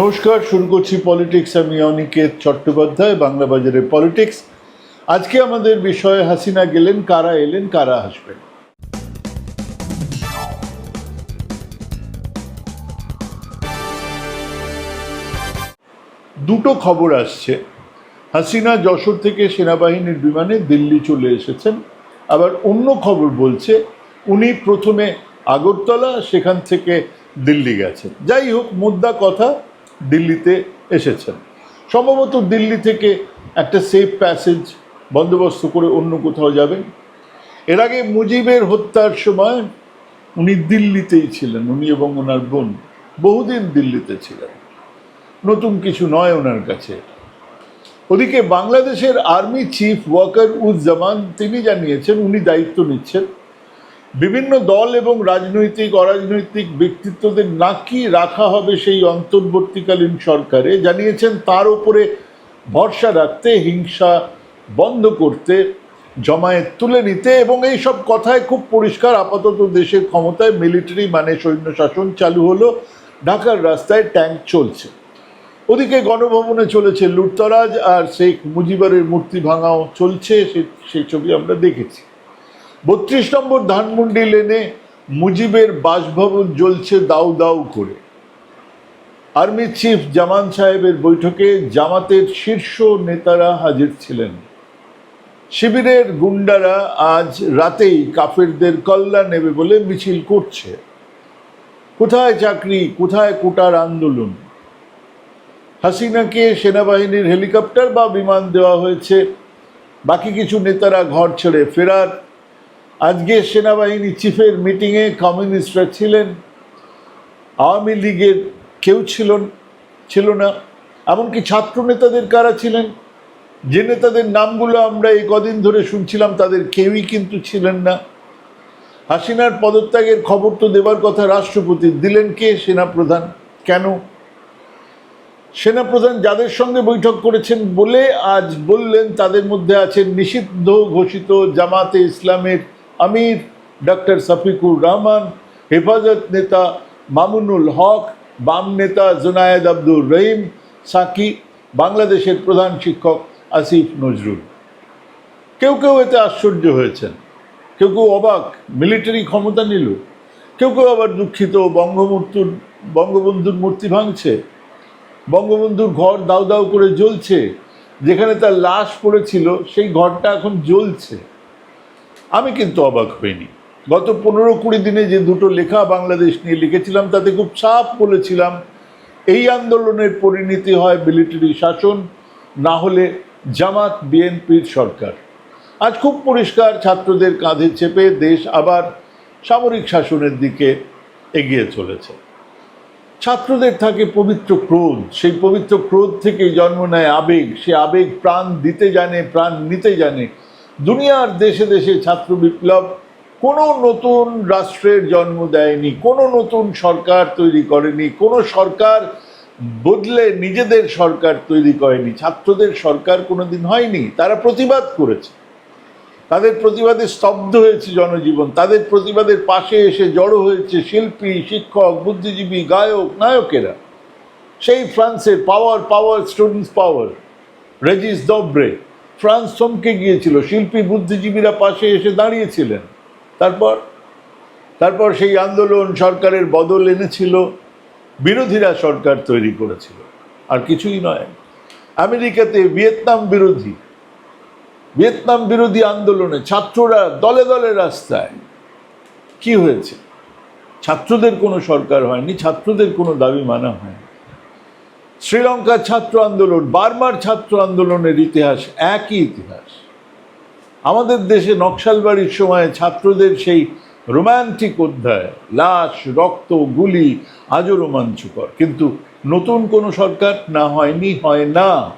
নমস্কার, শুরু করছি পলিটিক্স আমি অনিকেত চট্টোপাধ্যায়, বাংলা বাজারের পলিটিক্স আজকে আমাদের বিষয়ে হাসিনা গেলেন, কারা এলেন, কারা আসবেন দুটো খবর আসছে। হাসিনা যশোর থেকে সেনাবাহিনীর বিমানে দিল্লি চলে এসেছেন। আবার অন্য খবর বলছে, উনি প্রথমে আগরতলা, সেখান থেকে দিল্লি গেছেন। যাই হোক মুদ্রা কথা দিল্লিতে এসেছেন। সম্ভবত দিল্লি থেকে একটা সেফ প্যাসেজ বন্দোবস্ত করে অন্য কোথাও যাবেন। এর আগে মুজিবের হত্যার সময় উনি দিল্লিতেই ছিলেন, উনি এবং ওনার বোন। বহুদিন দিল্লিতে ছিলেন। নতুন কিছু নয় ওনার কাছে। ওদিকে বাংলাদেশের আর্মি চিফ ওয়াকার উজ্জামান তিনি জানিয়েছেন, উনি দায়িত্ব নিচ্ছেন। বিভিন্ন দল এবং রাজনৈতিক, অরাজনৈতিক ব্যক্তিত্বদের নাকি রাখা হবে সেই অন্তর্বর্তীকালীন সরকারে। জানিয়েছেন, তার উপরে ভরসা রাখতে, হিংসা বন্ধ করতে, জমায়েত তুলে নিতে এবং এই সব কথায় খুব পরিষ্কার আপাতত দেশের ক্ষমতায় মিলিটারি মানে সৈন্য শাসন চালু হলো। ঢাকার রাস্তায় ট্যাঙ্ক চলছে। ওদিকে গণভবনে চলেছে লুটতরাজ আর শেখ মুজিবরের মূর্তি ভাঙাও চলছে সেই ছবি আমরা দেখেছি। বত্রিশ নম্বর ধানমন্ডি লেনে মুজিবের বাসভবন জ্বলছে দাউ দাউ করে। আর্মি চিফ জামান সাহেবের বৈঠকে জামাতের শীর্ষ নেতারা হাজির ছিলেন। শিবিরের গুন্ডারা আজ রাতেই কাফেরদের কল্লা নেবে বলে মিছিল করছে। কোথায় চাকরি, কোথায় কোটার আন্দোলন? হাসিনাকে সেনাবাহিনীর হেলিকপ্টার বা বিমান দেওয়া হয়েছে। বাকি কিছু নেতারা ঘর ছেড়ে ফেরার আজকে সেনাবাহিনী চিফের মিটিংয়ে কমিউনিস্টরা ছিলেন। আওয়ামী লীগের কেউ ছিল ছিল না। এমনকি ছাত্র নেতাদের কারা ছিলেন? যে নেতাদের নামগুলো আমরা এই কদিন ধরে শুনছিলাম, তাদের কেউই কিন্তু ছিলেন না। হাসিনার পদত্যাগের খবর তো দেবার কথা রাষ্ট্রপতি দিলেন কে? সেনাপ্রধান। কেন? সেনাপ্রধান যাদের সঙ্গে বৈঠক করেছেন বলে আজ বললেন, তাদের মধ্যে আছেন নিষিদ্ধ ঘোষিত জামাতে ইসলামের আমির, ডক্টর শফিকুর রহমান, হেফাজত নেতা মামুনুল হক, বাম নেতা জোনায়েদ আব্দুর রহিম, সাকি, বাংলাদেশের প্রধান শিক্ষক আসিফ নজরুল। কেউ কেউ এতে আশ্চর্য হয়েছেন। কেউ কেউ অবাক, মিলিটারি ক্ষমতা নিল। কেউ কেউ আবার দুঃখিত, বঙ্গমূর্তুর, বঙ্গবন্ধুর মূর্তি ভাঙছে। বঙ্গবন্ধুর ঘর দাউ দাউ করে জ্বলছে। যেখানে তার লাশ পড়েছিল, সেই ঘরটা এখন জ্বলছে। আমি কিন্তু অবাক হইনি। গত পনেরো কুড়ি দিনে যে দুটো লেখা বাংলাদেশ নিয়ে লিখেছিলাম, তাতে খুব সাফ বলেছিলাম, এই আন্দোলনের পরিণতি হয় মিলিটারি শাসন, না হলে জামাত, বিএনপির সরকার। আজ খুব পরিষ্কার ছাত্রদের কাঁধে চেপে দেশ আবার সামরিক শাসনের দিকে এগিয়ে চলেছে। ছাত্রদের থাকে পবিত্র ক্রোধ, সেই পবিত্র ক্রোধ থেকেই জন্ম নেয় আবেগ, সে আবেগ প্রাণ দিতে জানে, প্রাণ নিতে জানে। দুনিয়ার দেশে দেশে ছাত্র বিপ্লব, কোনো নতুন রাষ্ট্রের জন্ম দেয়নি, কোনো নতুন সরকার তৈরি করেনি, কোনো সরকার বদলে নিজেদের সরকার তৈরি করেনি, ছাত্রদের সরকার কোনোদিন হয়নি, তারা প্রতিবাদ করেছে। তাদের প্রতিবাদে স্তব্ধ হয়েছে জনজীবন, তাদের প্রতিবাদের পাশে এসে জড়ো হয়েছে শিল্পী, শিক্ষক, বুদ্ধিজীবী, গায়ক, নায়কেরা। সেই ফ্রান্সের পাওয়ার পাওয়ার স্টুডেন্টস পাওয়ার রেজিস দব্রে ফ্রান্স চমকে গিয়েছিল। শিল্পী বুদ্ধিজীবীরা পাশে এসে দাঁড়িয়েছিলেন। তারপর তারপর সেই আন্দোলন সরকারের বদল এনেছিল। বিরোধীরা সরকার তৈরি করেছিল। আর কিছুই নয়। আমেরিকাতে ভিয়েতনাম বিরোধী ভিয়েতনাম বিরোধী আন্দোলনে ছাত্ররা দলে দলে রাস্তায়। কি হয়েছে? ছাত্রদের কোনো সরকার হয়নি, ছাত্রদের কোনো দাবি মানা হয়নি। শ্রীলঙ্কার ছাত্র আন্দোলন বারবার ছাত্র আন্দোলনের ইতিহাস একই ইতিহাস। আমাদের দেশে নকশালবাড়ির সময় ছাত্রদের সেই রোম্যান্টিক অধ্যায়, লাশ, রক্ত, গুলি আজও রোমাঞ্চকর। কিন্তু নতুন কোনো সরকার না হয়নি, হয় না।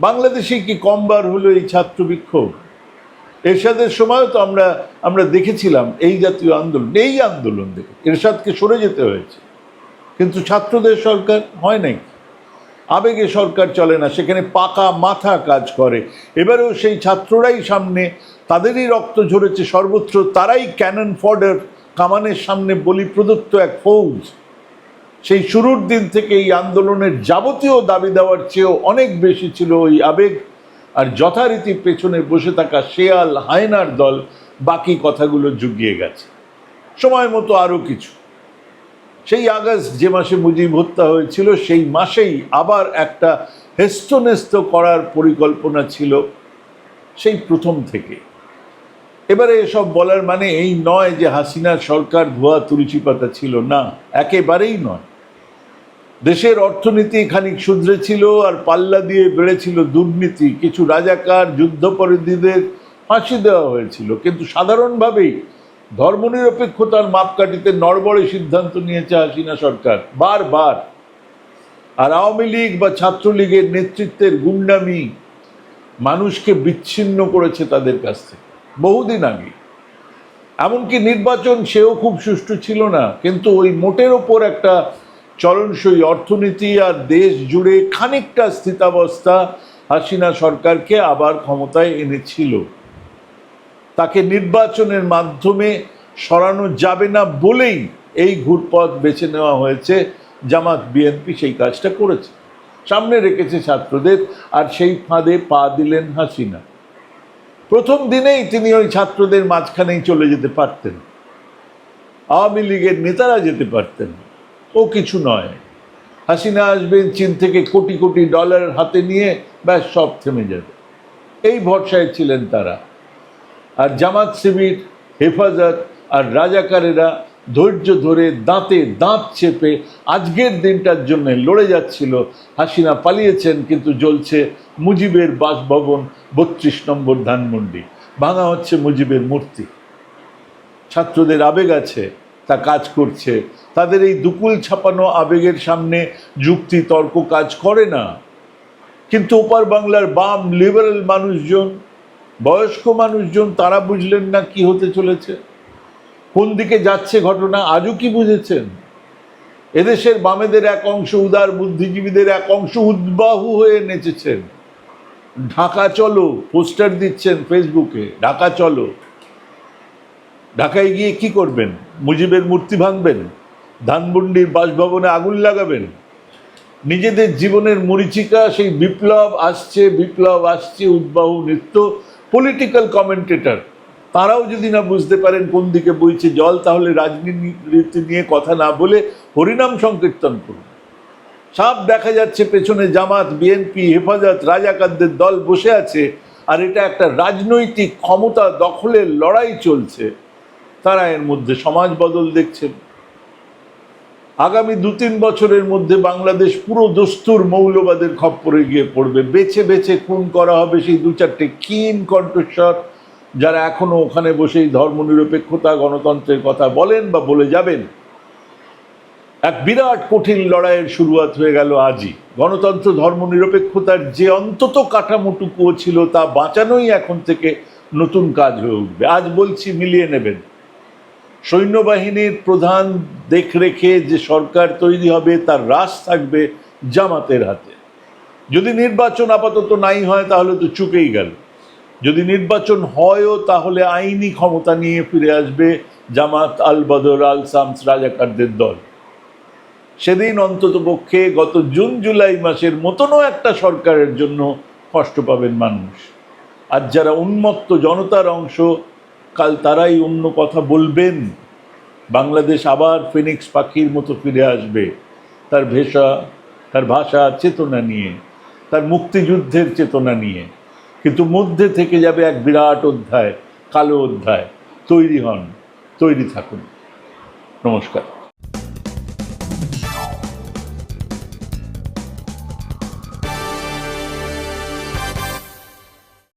বাংলাদেশে কি কমবার হলো এই ছাত্র বিক্ষোভ? এরশাদের সময়ও তো আমরা আমরা দেখেছিলাম এই জাতীয় আন্দোলন, এই আন্দোলন দেখে। এরশাদকে সরে যেতে হয়েছে। কিন্তু ছাত্রদের সরকার হয় নাই। আবেগে সরকার চলে না, সেখানে পাকা মাথা কাজ করে। এবারেও সেই ছাত্ররাই সামনে, তাদেরই রক্ত ঝরেছে সর্বত্র, তারাই ক্যানন ফডার কামানের সামনে বলি প্রদত্ত এক ফৌজ। সেই শুরুর দিন থেকে এই আন্দোলনের যাবতীয় দাবি দেওয়ার চেয়েও অনেক বেশি ছিল ওই আবেগ। আর যথারীতি পেছনে বসে থাকা শেয়াল হায়নার দল বাকি কথাগুলো জুগিয়ে গেছে। সময় মতো আরও কিছু। সেই আগস্ট যে মাসে মুজিব হত্যা হয়েছিল, সেই মাসেই আবার একটা হেস্তনেস্ত করার পরিকল্পনা ছিল সেই প্রথম থেকে। এবারে এসব বলার মানে এই নয় যে হাসিনার সরকার ধোয়া তুলসী পাতা ছিল না, একেবারেই নয়। দেশের অর্থনীতি খানিক শুধরেছিল আর পাল্লা দিয়ে বেড়েছিল দুর্নীতি। কিছু রাজাকার, যুদ্ধপরাধীদের ফাঁসি দেওয়া হয়েছিল। কিন্তু সাধারণভাবেই ধর্মনিরপেক্ষতার মাপকাঠিতে নড়বড়ে সিদ্ধান্ত নিয়েছে হাসিনা সরকার, বারবার। আর আওয়ামী লীগ বা ছাত্রলীগের নেতৃত্বের গুন্ডামি মানুষকে বিচ্ছিন্ন করেছে তাদের কাছ থেকে, বহুদিন আগে এমনকি নির্বাচন সেও খুব সুষ্ঠু ছিল না, কিন্তু ওই মোটের ওপর একটা চলনসই অর্থনীতি আর দেশ জুড়ে খানিকটা স্থিতাবস্থা হাসিনা সরকারকে আবার ক্ষমতায় এনেছিল। তাকে নির্বাচনের মাধ্যমে সরানো যাবে না বলেই এই ঘুরপথ বেছে নেওয়া হয়েছে। জামাত বিএনপি সেই কাজটা করেছে। সামনে রেখেছে ছাত্রদের, আর সেই ফাঁদে পা দিলেন হাসিনা। প্রথম দিনেই তিনি ওই ছাত্রদের মাঝখানেই চলে যেতে পারতেন। আওয়ামী লীগের নেতারা যেতে পারতেন ও কিছু নয়। হাসিনা আসবেন চীন থেকে কোটি কোটি ডলার হাতে নিয়ে, ব্যাস সব থেমে যাবে। এই ভরসায় ছিলেন তারা। আর জামাত শিবির, হেফাজত আর রাজাকারেরা ধৈর্য ধরে দাঁতে দাঁত চেপে আজকের দিনটার জন্য লড়ে যাচ্ছিল। হাসিনা পালিয়েছেন কিন্তু জ্বলছে মুজিবের বাসভবন বত্রিশ নম্বর ধানমন্ডি। ভাঙা হচ্ছে মুজিবের মূর্তি। ছাত্রদের আবেগ আছে, তা কাজ করছে। তাদের এই দুকুল ছাপানো আবেগের সামনে যুক্তি, তর্ক কাজ করে না। কিন্তু ওপার বাংলার বাম, লিবারেল মানুষজন বয়স্ক মানুষজন, তারা বুঝলেন না কি হতে চলেছে। কোন দিকে যাচ্ছে ঘটনা, আজও কি বুঝেছেন? এদেশের বামেদের এক অংশ উদার বুদ্ধিজীবীদের এক অংশ উদ্বাহু হয়ে নেচেছেন। ঢাকা চলো, পোস্টার দিচ্ছেন ফেসবুকে, ঢাকা চলো। ঢাকায় গিয়ে কি করবেন? মুজিবের মূর্তি ভাঙবেন? ধানমন্ডির বাসভবনে আগুন লাগাবেন? নিজেদের জীবনের মরিচিকা, সেই বিপ্লব আসছে বিপ্লব আসছে, উদ্বাহু নৃত্য পলিটিক্যাল কমেন্টেটর তারাও যদি না বুঝতে পারেন কোন দিকে বইছে জল, তাহলে রাজনীতি নিয়ে কথা না বলে হরিনাম সংকীর্তন করুন। সব দেখা যাচ্ছে পেছনে জামাত, বিএনপি, হেফাজত, রাজাকারদের দল বসে আছে, আর এটা একটা রাজনৈতিক ক্ষমতা দখলের লড়াই চলছে। তারা এর মধ্যে সমাজ বদল দেখছেন। আগামী দু তিন বছরের মধ্যে বাংলাদেশ পুরো দস্তুর মৌলবাদের খপ্পরে গিয়ে পড়বে। বেছে বেছে খুন করা হবে সেই দু চারটে কিন কণ্ঠস্বর যারা এখনও ওখানে বসেই ধর্মনিরপেক্ষতা, গণতন্ত্রের কথা বলেন বা বলে যাবেন। এক বিরাট কঠিন লড়াইয়ের শুরুয়াত হয়ে গেল আজই। গণতন্ত্র ধর্মনিরপেক্ষতার যে অন্তত কাঠামোটুকুও ছিল তা বাঁচানোই এখন থেকে নতুন কাজ হয়ে উঠবে। আজ বলছি মিলিয়ে নেবেন। সৈন্যবাহিনীর প্রধান দেখরেখে যে সরকার তৈরি হবে, তার রাস থাকবে জামাতের হাতে। যদি নির্বাচন আপাতত নাই হয়, তাহলে তো চুকেই গেল। যদি নির্বাচন হয়ও, তাহলে আইনি ক্ষমতা নিয়ে ফিরে আসবে জামাত আল বদর আল সামস রাজাকারদের দল। সেদিন অন্তত পক্ষে গত জুন, জুলাই মাসের মতনও একটা সরকারের জন্য কষ্ট পাবেন মানুষ। আর যারা উন্মত্ত জনতার অংশ কাল তারাই অন্য কথা বলবেন। বাংলাদেশ আবার ফিনিক্স পাখির মতো ফিরে আসবে। তার ভেষা, তার ভাষা চেতনা নিয়ে, তার মুক্তিযুদ্ধের চেতনা নিয়ে। কিন্তু মধ্যে থেকে যাবে এক বিরাট অধ্যায়, কালো অধ্যায়। তৈরি হন, তৈরি থাকুন। নমস্কার।